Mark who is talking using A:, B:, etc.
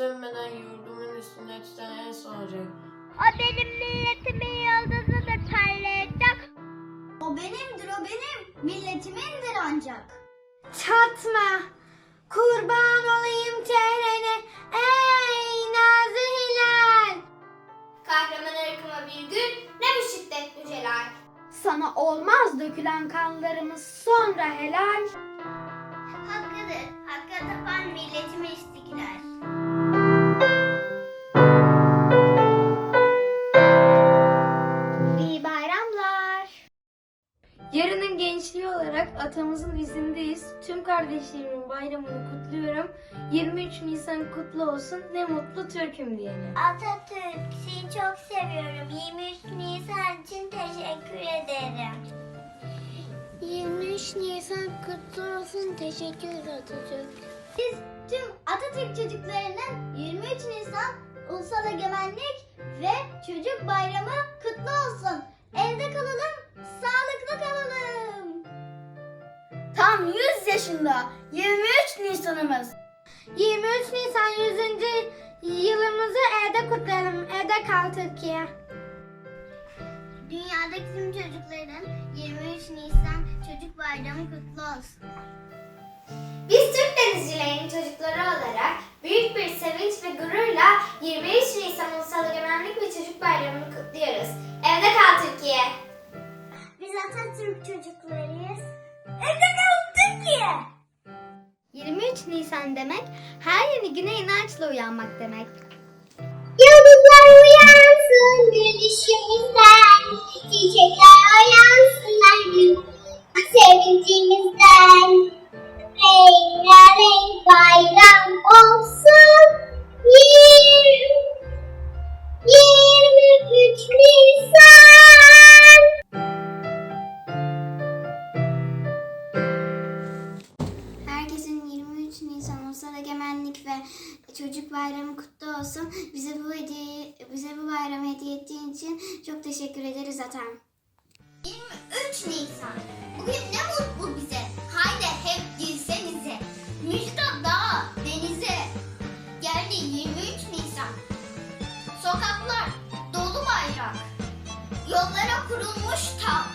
A: yurdumun üstünde tutan en son ocak.
B: O benim milletimin yıldızıdır parlayacak. O benimdir o benim milletimindir ancak.
C: Çatma kurban olayım çehrene ey nazlı hilal.
D: Kahraman ırkıma bir gün ne bu şiddet mücelal.
C: Sana olmaz dökülen kanlarımız sonra helal.
E: Gençliği olarak atamızın izindeyiz. Tüm kardeşlerimin bayramını kutluyorum. 23 Nisan kutlu olsun. Ne mutlu Türk'üm diyene.
B: Atatürk seni çok seviyorum. 23 Nisan için teşekkür ederim. 23 Nisan kutlu olsun. Teşekkür Atatürk. Biz tüm Atatürk çocuklarının 23 Nisan Ulusal Egemenlik ve Çocuk Bayramı
C: Tam 100 yaşında 23 Nisan'ımız. 23 Nisan 100. yılımızı evde kutlayalım. Evde kal Türkiye.
B: Dünyadaki tüm çocukların 23 Nisan Çocuk Bayramı kutlu olsun.
F: Biz Türk
D: denizcilerinin çocukları
F: olarak büyük bir sevinç ve gururla 23 Nisan Ulusal 23 Nisan demek her
D: yeni güne inançla uyanmak demek.
B: Yıldızlar uyansın gülüşümüzden.
G: Çocuk Bayramı kutlu olsun. Bize bu hediye bize bu bayramı hediye ettiğin için çok teşekkür ederiz Atam.
F: 23 Nisan. Bugün ne mutlu bize. Haydi hep girsenize.
B: Müjdat dağa, denize. Geldi 23 Nisan.
F: Sokaklar dolu bayrak. Yollara
H: kurulmuş
F: tam.